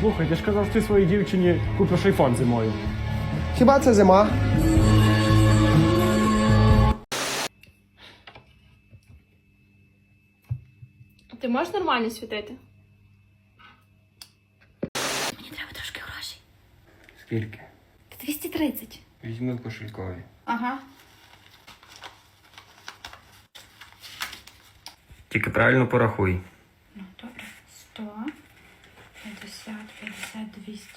Слухай, я ж казав, ти своїй дівчині купиш айфон зимою. Хіба це зима? Ти можеш нормально світити? Мені треба трошки грошей. Скільки? 230. Візьми в кошелькові. Ага. Тільки правильно порахуй. Ну, добре. 100, 50, 50, 200,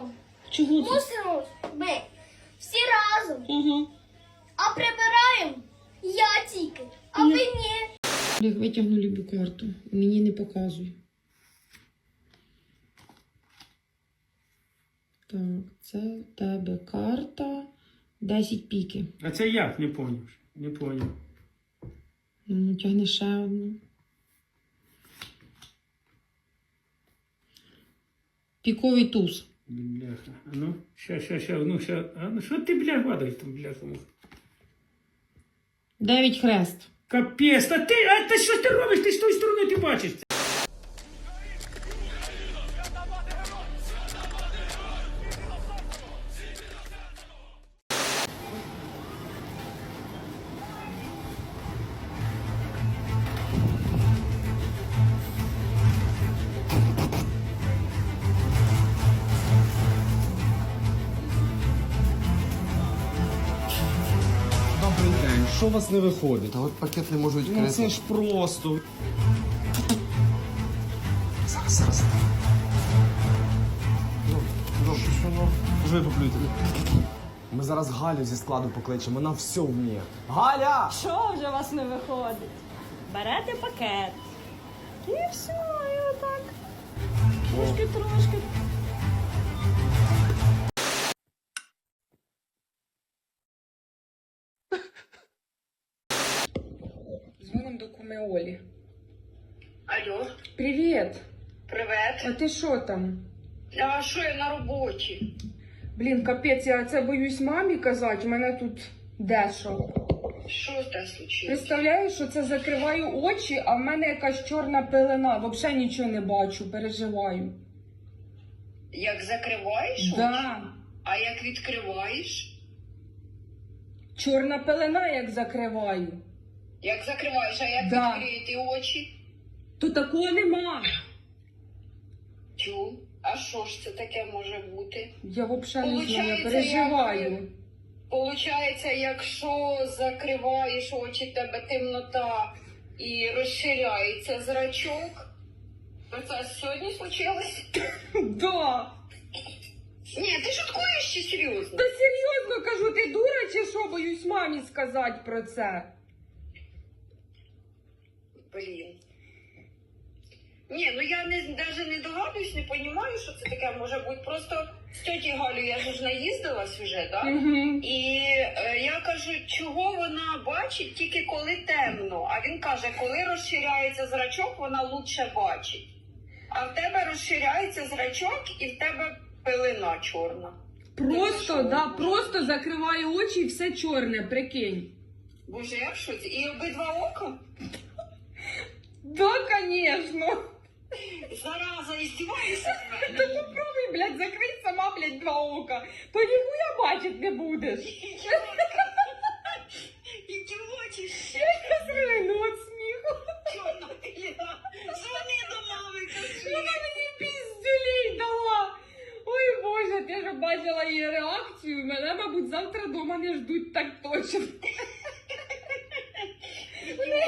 рабіться? Чого це? Мусимо ми всі разом. Ага. А прибираємо я тільки, а ви ні. Олег, витягну любу карту. Мені не показуй. Так, це в тебе карта 10 піки. А це як? Не поняв. Не поняв. Ну, тягни ще одну. Піковий туз. Бляха. А ну, ща, ща, ща, ну, ща. А ну що ти, бля, гадаєш там, бляха? 9 хрест. Капець, та ти, а ти що ти робиш? Ти з тої сторони ти бачиш Що у вас не виходить? Та от пакет не можу Ну це ж просто. Зараз, зараз. Ну, добре, що ну? Вже поплюйте. Ми зараз Галю зі складу покличемо, вона все вміє. Галя! Що вже у вас не виходить? Берете пакет. І все, і отак. Трошки, трошки. Дзвоним до куми Алло, Привіт! привет. А ти що там? А що я на роботі? Блін, капець, я це боюсь мамі казати, у мене тут дещо. Що те случилось? Представляєш, що це закриваю очі, а в мене якась чорна пелена. Взагалі нічого не бачу, переживаю. Як закриваєш? Да. А як відкриваєш? Чорна пелена, як закриваю. Як закриваєш, а як Да. відкриєте очі? То такого нема. Тю. А що ж це таке може бути? Я взагалі не знаю, я Получається, переживаю. Получається, якщо закриваєш очі, тебе темнота і розширяється зрачок, то це сьогодні случилось? Да. Ні, ти шуткуєш чи серйозно? Та серйозно кажу, ти дура чи що боюсь мамі сказати про це? Блін. Ні, ну я не навіть не догадуюсь, не розумію, що це таке може бути. Просто з тьоті Галю я ж наїздилась вже, так? Угу. І е, я кажу, чого вона бачить тільки коли темно. А він каже, коли розширяється зрачок, вона лучше бачить. А в тебе розширяється зрачок і в тебе пилина чорна. Просто, да, просто закриваю очі і все чорне, прикинь. Боже, я в шоці. І обидва ока? Да, конечно. Зараза, іздіваєшся з мене. Попробуй, блядь, закрий сама, блядь, два ока. То ніхуя бачить не будеш. Ідіотіш. Я зрину від сміху. Чорна пилина. Дзвони до мами, кажи. Вона мені піздюлей дала. Ой Боже, ти ж бачила її реакцію. Мене, мабуть, завтра вдома не ждуть так точно. Мені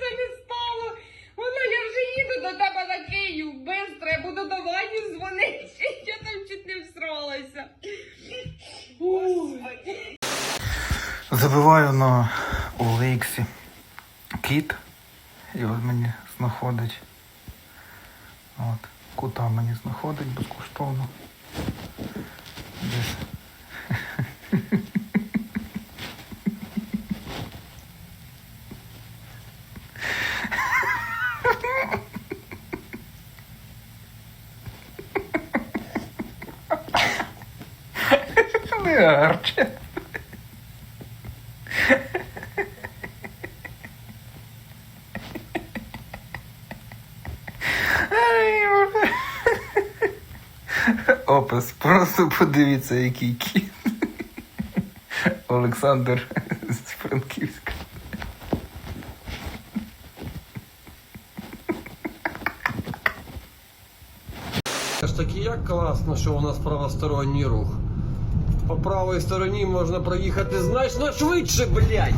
це не стало. Вона, я вже їду до тебе на Київ. Бистро, я буду до Вані дзвонити. Я там чуть не всралася. Ой. Господи. Забиваю на OLX кіт. І от мені знаходить. От. Кута мені знаходить безкоштовно. Десь. Не гарче. Ай, Боже. Опис, просто подивіться, який кіт. Олександр з Франківська. Ж таки, як класно, що у нас правосторонній рух. По правій стороні можна проїхати значно швидше, блядь!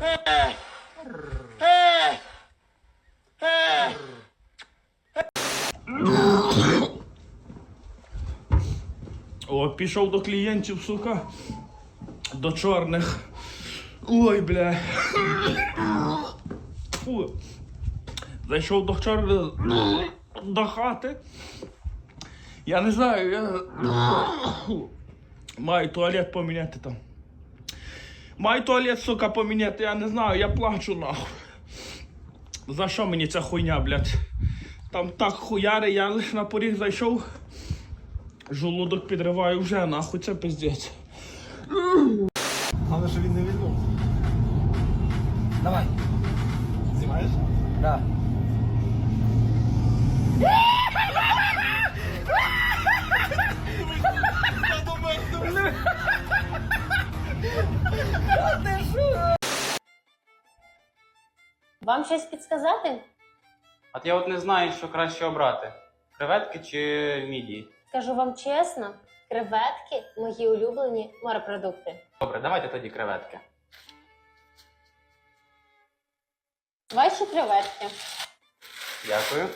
О, пішов до клієнтів, сука. До чорних. Ой, бля. Фу. Зайшов до чорних до хати. Я не знаю, я маю туалет поміняти там. Маю туалет, сука, поміняти, я не знаю, я плачу нахуй. За що мені ця хуйня, блядь? Там так хуяри, я лише на поріг зайшов. Жолудок підриваю вже, нахуй це пиздець. Головне, що він не відмов. Давай. Знімаєш? Да. Вам щось підсказати? От я от не знаю, що краще обрати: креветки чи мідії. Скажу вам чесно, креветки мої улюблені морепродукти. Добре, давайте тоді креветки. Ваші креветки. Дякую.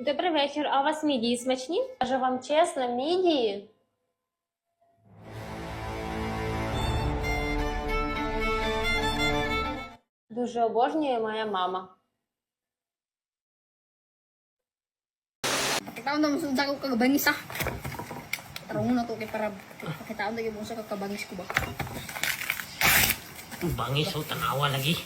Добрий вечір. А у вас мідії смачні? Скажу вам чесно, мідії. Дуже обожнює моя мама. Kita na masunda ko kagabangis ah. Tarong na to kay para pakita na yung sa kagabangis ko ba. Bangis, oh, tanawa lagi.